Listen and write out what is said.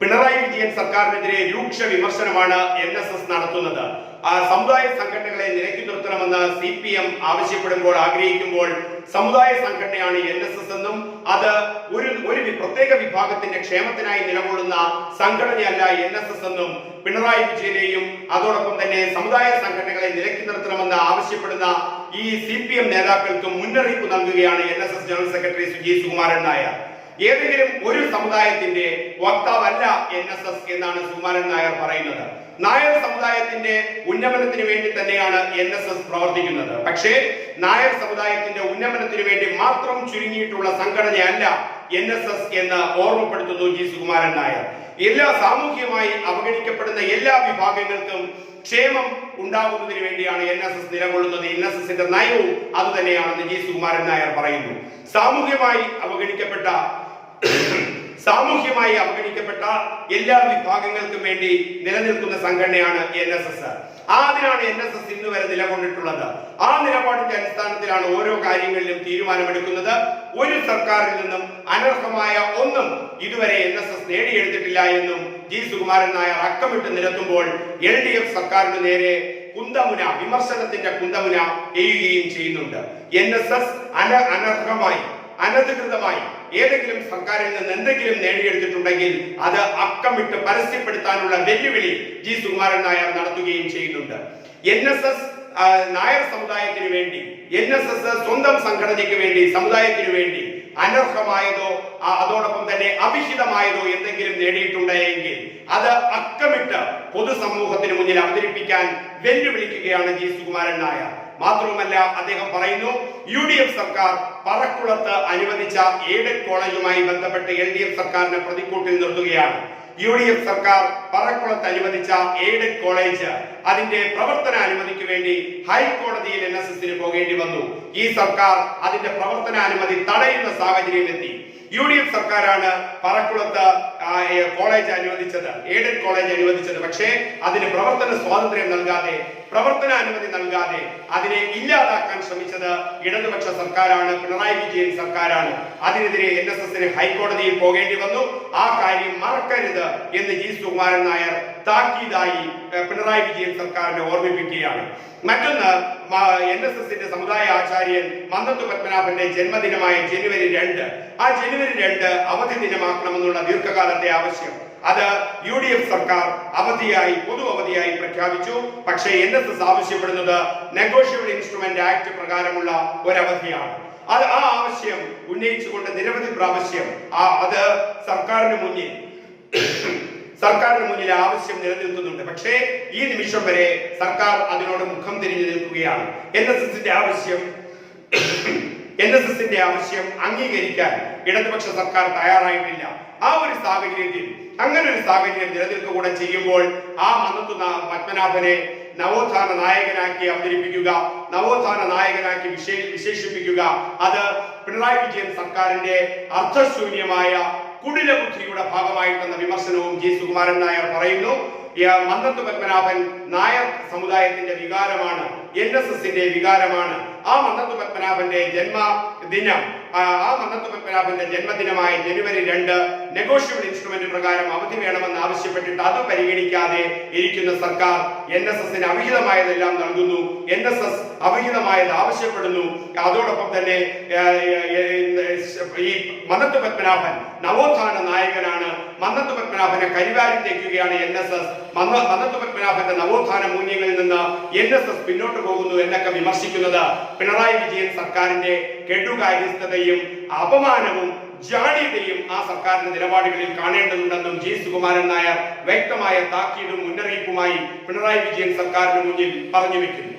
പിണറായി വിജയൻ സർക്കാരിനെതിരെ രൂക്ഷ വിമർശനമാണ് എൻ എസ് എസ് നടത്തുന്നത്. സമുദായ സംഘടനകളെ നിലയ്ക്ക് നിർത്തണമെന്ന് സി പി എം ആവശ്യപ്പെടുമ്പോൾ ആഗ്രഹിക്കുമ്പോൾ സമുദായ സംഘടനയാണ് എൻ എസ് എസ് എന്നും അത് ഒരു ഒരു പ്രത്യേക വിഭാഗത്തിന്റെ ക്ഷേമത്തിനായി നിലകൊള്ളുന്ന സംഘടനയല്ല എൻ എസ് എസ് എന്നും പിണറായി വിജയനെയും അതോടൊപ്പം തന്നെ സമുദായ സംഘടനകളെ നിലയ്ക്ക് നിർത്തണമെന്ന് ആവശ്യപ്പെടുന്ന ഈ സി പി എം നേതാക്കൾക്ക് മുന്നറിയിപ്പ് നൽകുകയാണ് N S S general secretary Suji Sukumaran Nair. ഏതെങ്കിലും ഒരു സമുദായത്തിന്റെ വക്താവല്ല എൻ എസ് എസ് എന്നാണ് സുമാരൻ നായർ പറയുന്നത്. നായർ സമുദായത്തിന്റെ ഉന്നമനത്തിന് വേണ്ടി തന്നെയാണ് എൻ എസ് എസ് പ്രവർത്തിക്കുന്നത്. പക്ഷേ നായർ സമുദായത്തിന്റെ ഉന്നമനത്തിന് വേണ്ടി മാത്രം ചുരുങ്ങിയിട്ടുള്ള സംഘടനയല്ല എൻ എസ് എസ് എന്ന് ഓർമ്മപ്പെടുത്തുന്നു ജി സുകുമാരൻ നായർ. എല്ലാ സാമൂഹികമായി അവഗണിക്കപ്പെടുന്ന എല്ലാ വിഭാഗങ്ങൾക്കും ക്ഷേമം ഉണ്ടാകുന്നതിന് വേണ്ടിയാണ് എൻ എസ് എസ് നിലകൊള്ളുന്നത്. എൻ എസ് എസിന്റെ നയവും അതുതന്നെയാണെന്ന് ജി സുകുമാരൻ നായർ പറയുന്നു. സാമൂഹ്യമായി അവഗണിക്കപ്പെട്ട സാമൂഹ്യമായി അവഗണിക്കപ്പെട്ട എല്ലാ വിഭാഗങ്ങൾക്കും വേണ്ടി നിലനിൽക്കുന്ന സംഘടനയാണ് എൻ എസ് എസ് അതിനാണ് എൻ എസ് എസ് ഇന്ന് വരെ നിലകൊണ്ടിട്ടുള്ളത്. ആ നിലപാടിന്റെ അടിസ്ഥാനത്തിലാണ് ഓരോ കാര്യങ്ങളിലും തീരുമാനമെടുക്കുന്നത്. ഒരു സർക്കാരിൽ നിന്നും അനർഹമായ ഒന്നും ഇതുവരെ എൻ എസ് എസ് നേടിയെടുത്തിട്ടില്ല എന്നും ജി സുകുമാരൻ നായർ അക്കമിട്ട് നിരത്തുമ്പോൾ എൽ ഡി എഫ് സർക്കാരിന് നേരെ കുന്തമുന വിമർശനത്തിന്റെ കുന്തമുന എയ്യുകയും ചെയ്യുന്നുണ്ട്. എൻ എസ് എസ് അനർഹമായി അനധികൃതമായി ഏതെങ്കിലും സർക്കാരിൽ നിന്ന് എന്തെങ്കിലും നേടിയെടുത്തിട്ടുണ്ടെങ്കിൽ അത് അക്കമിട്ട് പരസ്യപ്പെടുത്താനുള്ള വെല്ലുവിളി ജി സുകുമാരൻ നായർ നടത്തുകയും ചെയ്യുന്നുണ്ട്. എൻ എസ് എസ് നായർ സമുദായത്തിന് വേണ്ടി എൻ എസ് എസ് സ്വന്തം സംഘടനയ്ക്ക് വേണ്ടി സമുദായത്തിന് വേണ്ടി അനർഹമായതോ അതോടൊപ്പം തന്നെ അഭിഹിതമായതോ എന്തെങ്കിലും നേടിയിട്ടുണ്ടെങ്കിൽ അത് അക്കമിട്ട് പൊതുസമൂഹത്തിന് മുന്നിൽ അവതരിപ്പിക്കാൻ വെല്ലുവിളിക്കുകയാണ് ജി സുകുമാരൻ നായർ. മാത്രവുമല്ല അദ്ദേഹം പറയുന്നു യു ഡി എഫ് സർക്കാർ പറക്കുളത്ത് അനുവദിച്ച എയ്ഡഡ് കോളേജുമായി ബന്ധപ്പെട്ട് എൽ ഡി എഫ് സർക്കാരിനെ പ്രതിക്കൂട്ടിൽ നിർത്തുകയാണ്. യു ഡി എഫ് സർക്കാർ പറക്കുളത്ത് അനുവദിച്ച എയ്ഡഡ് കോളേജ് അതിന്റെ പ്രവർത്തന അനുമതിക്ക് വേണ്ടി ഹൈക്കോടതിയിൽ എൻ എസ് എസിന് പോകേണ്ടി വന്നു. ഈ സർക്കാർ അതിന്റെ പ്രവർത്തന അനുമതി തടയുന്ന സാഹചര്യം എത്തി യു ഡി എഫ് സർക്കാരാണ് പറക്കുളത്ത് കോളേജ് അനുവദിച്ചത് എയ്ഡഡ് കോളേജ് അനുവദിച്ചത്. പക്ഷേ അതിന് പ്രവർത്തന സ്വാതന്ത്ര്യം നൽകാതെ പ്രവർത്തന അനുമതി നൽകാതെ അതിനെ ഇല്ലാതാക്കാൻ ശ്രമിച്ചത് ഇടതുപക്ഷ സർക്കാരാണ് പിണറായി വിജയൻ സർക്കാരാണ്. അതിനെതിരെ എൻ എസ് എസിന് ഹൈക്കോടതിയിൽ പോകേണ്ടി വന്നു. ആ കാര്യം മറക്കരുത് എന്ന് ജി സുകുമാരൻ നായർ താക്കീതായി പിണറായി വിജയൻ സർക്കാരിനെ ഓർമ്മിപ്പിക്കുകയാണ്. മറ്റൊന്ന് എൻ എസ് എസിന്റെ സമുദായ ആചാര്യൻ മന്ദത്ത് പത്മനാഭന്റെ ജന്മദിനമായ ജനുവരി രണ്ട്. ആ ജനുവരി രണ്ട് അവധി ദിനമാക്കണമെന്നുള്ള ദീർഘകാലത്തെ ആവശ്യം. അത് യു ഡി എഫ് സർക്കാർ അവധിയായി പൊതു അവധിയായി പ്രഖ്യാപിച്ചു. പക്ഷേ എൻ എസ് എസ് ആവശ്യപ്പെടുന്നത് നെഗോഷ്യബിൾ ഇൻസ്ട്രുമെന്റ് ആക്ട് പ്രകാരമുള്ള ഒരവധിയാണ്. അത് ആ ആവശ്യം ഉന്നയിച്ചുകൊണ്ട് നിരവധി പ്രാവശ്യം ആ അത് സർക്കാരിന് മുന്നിൽ സർക്കാരിന് മുന്നിൽ ആവശ്യം നിലനിൽക്കുന്നുണ്ട്. പക്ഷേ ഈ നിമിഷം വരെ സർക്കാർ അതിനോട് മുഖം തിരിഞ്ഞു നിൽക്കുകയാണ്. എൻ എസ് എസിന്റെ ആവശ്യം എൻ എസ് എസിന്റെ ആവശ്യം അംഗീകരിക്കാൻ ഇടതുപക്ഷ സർക്കാർ തയ്യാറായിട്ടില്ല. ആ ഒരു സാഹചര്യത്തിൽ അങ്ങനെ ഒരു സാഹചര്യം നിലനിൽക്കുക ചെയ്യുമ്പോൾ ആ മന്നത്തു പത്മനാഭനെ നവോത്ഥാന നായകനാക്കി അവതരിപ്പിക്കുക നവോത്ഥാന നായകനാക്കി വിശേ വിശേഷിപ്പിക്കുക അത് പിണറായി വിജയൻ സർക്കാരിന്റെ അർത്ഥശൂന്യമായ കുടില ബുദ്ധിയുടെ ഭാഗമായിട്ടെന്ന വിമർശനവും ജി സുകുമാരൻ നായർ പറയുന്നു. മന്ദത്ത് പത്മനാഭൻ നായർ സമുദായത്തിന്റെ വികാരമാണ് എൻ എസ് എസിന്റെ വികാരമാണ്. ആ മന്ദത്ത് പത്മനാഭന്റെ ജന്മദിനം ആ ആ മന്നത്ത് പത്മനാഭന്റെ ജന്മദിനമായ ജനുവരി രണ്ട് നെഗോഷ്യബിൾ ഇൻസ്ട്രുമെന്റ് പ്രകാരം അവധി വേണമെന്ന് ആവശ്യപ്പെട്ടിട്ട് അത് പരിഗണിക്കാതെ ഇരിക്കുന്ന സർക്കാർ എൻ എസ് എസിന് അവിഹിതമായതെല്ലാം നൽകുന്നു. എൻ എസ് എസ് അവിഹിതമായത് ആവശ്യപ്പെടുന്നു. അതോടൊപ്പം തന്നെ ഈ മന്നത്ത് പത്മനാഭൻ നവോത്ഥാന നായകനാണ്. മന്നത്ത് പത്മനാഭനെ കരിവാരി തേക്കുകയാണ് എൻ എസ് എസ്. മന്നത്ത് പത്മനാഭന്റെ നവോത്ഥാന മൂല്യങ്ങളിൽ നിന്ന് എൻ എസ് എസ് പിന്നോട്ട് പോകുന്നു എന്നൊക്കെ വിമർശിക്കുന്നത് പിണറായി വിജയൻ സർക്കാരിന്റെ കെടുകാര്യസ്ഥതയും അപമാനവും ജാണ്യതയും ആ സർക്കാരിന്റെ നിലപാടുകളിൽ കാണേണ്ടതുണ്ടെന്നും ജി സുകുമാരൻ നായർ വ്യക്തമായ താക്കീതും മുന്നറിയിപ്പുമായി പിണറായി വിജയൻ സർക്കാരിന് മുന്നിൽ പറഞ്ഞു വെക്കുന്നു.